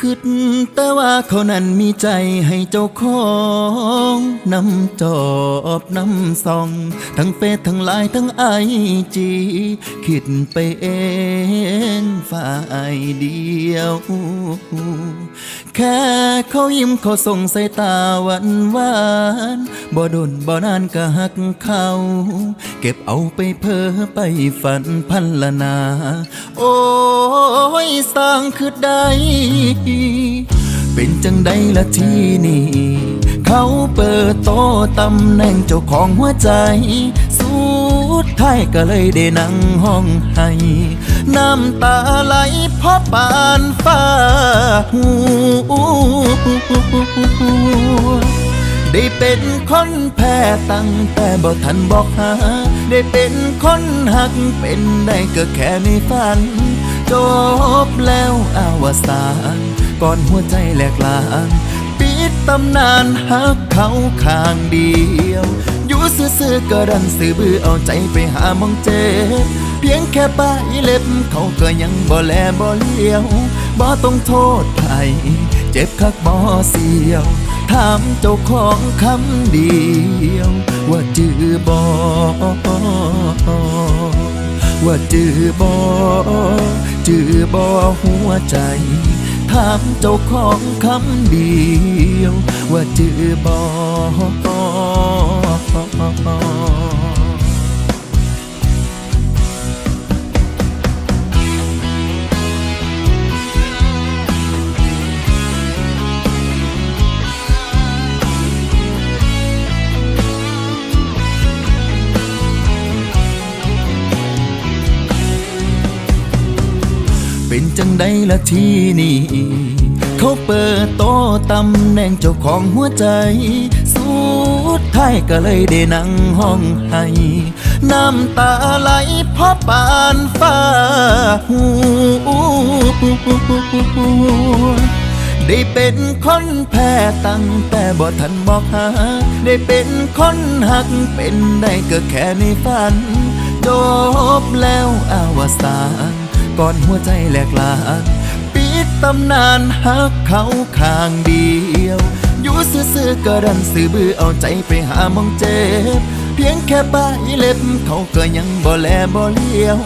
คิดแต่ว่าเขานั้นมีใจให้เจ้าของนำจอบนำส่อง ทั้งเฟซทั้งไลน์ทั้งไอจี คิดไปเองฝ่ายเดียว แค่เขายิ้มเขาส่งสายตาหวานหวานบ่ดนบ่นานก็หักเขา เก็บเอาไปเพ้อไปฝันพันละนา โอ้ยสร้างคือได้เป็นจังใดละที่นี่ เขาเปิดโตะตำแหน่งเจ้าของหัวใจ สุดท้ายก็เลยได้นั่งห้องให้ น้ำตาไหลเพราะปานฟ้าหูได้เป็นคนแพ้ตั้งแต่บ่ทันบอกหา ได้เป็นคนหักเป็นได้ก็แค่ในฝัน จบแล้วอาวสานก่อนหัวใจแหลกลานปิดตำนานหักเขาข้างเดียว อยู่ซื่อๆก็ดันสื่อบือเอาใจไปหามองเจ็บเพียงแค่ป้ายเล็บเขาก็ยังบ่แลบ่เลี้ยวบ่ต้องโทษใครเจ็บคักบ่เสียวถามเจ้าของคำเดียว ว่าจือบ่ ว่าจือบอจือบอหัวใจถามเจ้าของคำเดียว ว่าจือบอ เป็นจังใดละที่นี่เขาเปิดโตะตำแหน่งเจ้าของหัวใจ สุดท้ายก็เลยได้นั่งห้องให้น้ำตาไหลเพราะปานฟ้าหูได้เป็นคนแพ้ตั้งแต่บ่ทันบอกหา ได้เป็นคนหักเป็นได้ก็แค่ในฝันจบแล้วอาวสาน ก่อนหัวใจแหลกลานปิดตำนานหักเขาข้างเดียว อยู่ซื่อๆก็ดันซื่อบือเอาใจไปหามองเจ็บ เพียงแค่ปลายเล็บ เขาก็ยังบ่แลบ่เลี้ยว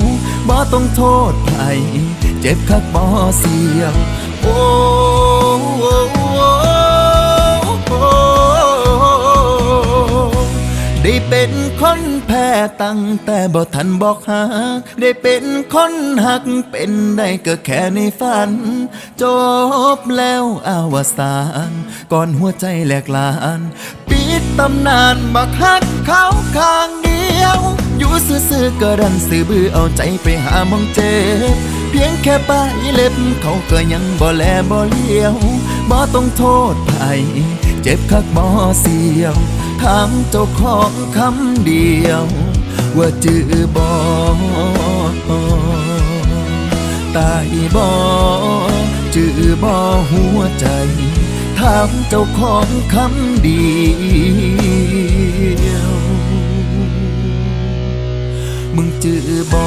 บ่ต้องโทษใครเจ็บคักบ่เสียว โอ้ ได้เป็นคนแพ้ตั้งแต่บ่ทันบอกหา ได้เป็นคนหักเป็นได้ก็แค่ในฝัน จบแล้วอาวสานก่อนหัวใจแหลกลาน ปิดตำนานบักฮักเขาข้างเดียว อยู่ซื่อๆก็ดันสื่อบือเอาใจไปหามองเจ็บ เพียงแค่ป้ายเล็บเขาก็ยังบ่แลบ่เลี้ยวบ่ต้องโทษใคร เจ็บคักบ่เสียวถามเจ้าของคำเดียว ว่าจือบ่ตายบ่จือบ่หัวใจ ถามเจ้าของคำเดียว มึงจือบอ